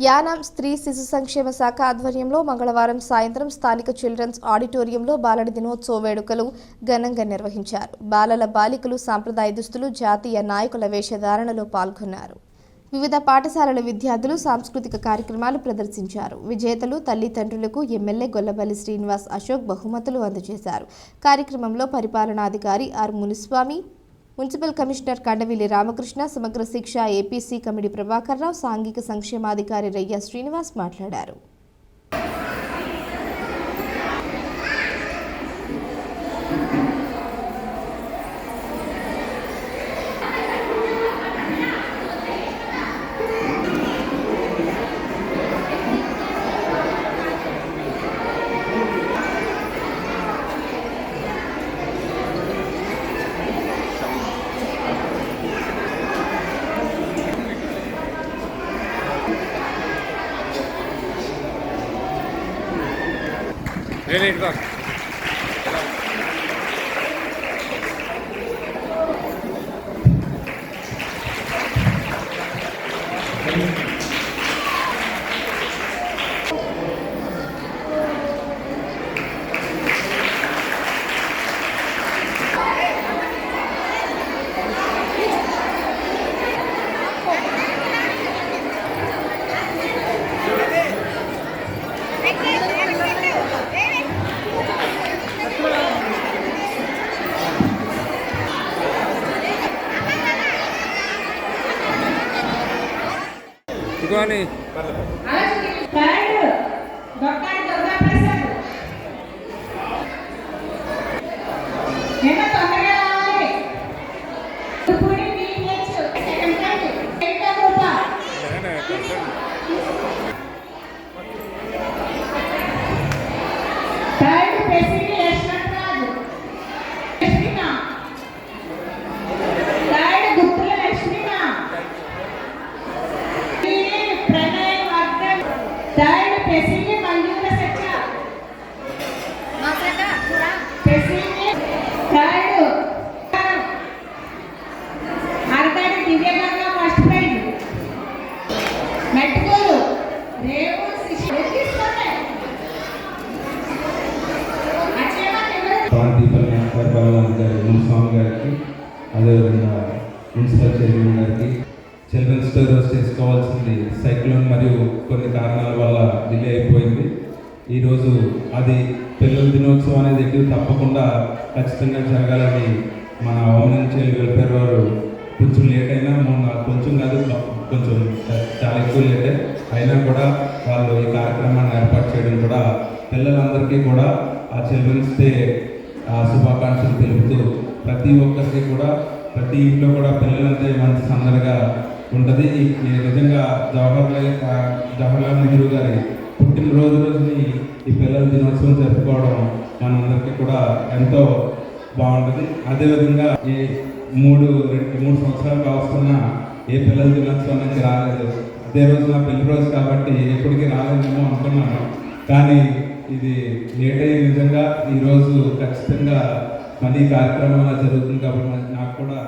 యానాం స్త్రీ శిశు సంక్షేమ శాఖ ఆధ్వర్యంలో మంగళవారం సాయంత్రం స్థానిక చిల్డ్రన్స్ ఆడిటోరియంలో బాలల దినోత్సవ వేడుకలు ఘనంగా నిర్వహించారు. బాలల బాలికలు సాంప్రదాయ దుస్తులు జాతీయ నాయకుల వేషధారణలో పాల్గొన్నారు. వివిధ పాఠశాలల విద్యార్థులు సాంస్కృతిక కార్యక్రమాలు ప్రదర్శించారు. విజేతలు తల్లిదండ్రులకు ఎమ్మెల్యే గొల్లబల్లి శ్రీనివాస్ అశోక్ బహుమతులు అందజేశారు. కార్యక్రమంలో పరిపాలనాధికారి R Muniswamy municipal commissioner Kandavilli Ramakrishna Samagra Shiksha APC committee Prabhakar Rao సాంఘిక సంక్షేమాధికారి రయ్య శ్రీనివాస్ మాట్లాడారు. నేను ఇటుగా కానీ గారికి అదేవిధంగా మున్సిపల్ చైర్మన్ గారికి చిల్డ్రన్స్ డే రోజు చేసుకోవాల్సింది. సైక్లోన్ మరియు కొన్ని కారణాల వల్ల డిలే అయిపోయింది. ఈరోజు అది పిల్లల దినోత్సవం అనేది ఎటు తప్పకుండా ఖచ్చితంగా జరగాలని మన ఓమన్ చైల్డ్ వెల్ఫేర్ వారు కొంచెం లేట్ అయినా మొన్న కొంచెం కాదు కొంచెం చాలా ఎక్కువ లేట్ అయినా కూడా వాళ్ళు ఈ కార్యక్రమాన్ని ఏర్పాటు చేయడం కూడా పిల్లలందరికీ కూడా ఆ చిల్డ్రన్స్ డే ఆ శుభాకాంక్షలు తెలుపుతూ ప్రతి ఒక్కరికి కూడా ప్రతి ఇంట్లో కూడా పిల్లలంటే మంచి సందడిగా ఉంటుంది. ఈ- విధంగా నిజంగా జవహర్లాల్ జవహర్లాల్ నెహ్రూ గారి పుట్టినరోజు రోజుని ఈ పిల్లల దినోత్సవం జరుపుకోవడం మనందరికీ కూడా ఎంతో బాగుంటుంది. అదేవిధంగా ఈ మూడు రెండు మూడు సంవత్సరాలు కావస్తున్న ఏ పిల్లల దినోత్సవం నుంచి రాలేదు. అదే రోజు నా పెళ్ళి రోజు కాబట్టి ఎప్పటికీ రాలేదేమో అనుకున్నాను. కానీ ఇది లేట్ అయ్యి నిజంగా ఈరోజు ఖచ్చితంగా మళ్ళీ కార్యక్రమం జరుగుతుంది కాబట్టి నాకు కూడా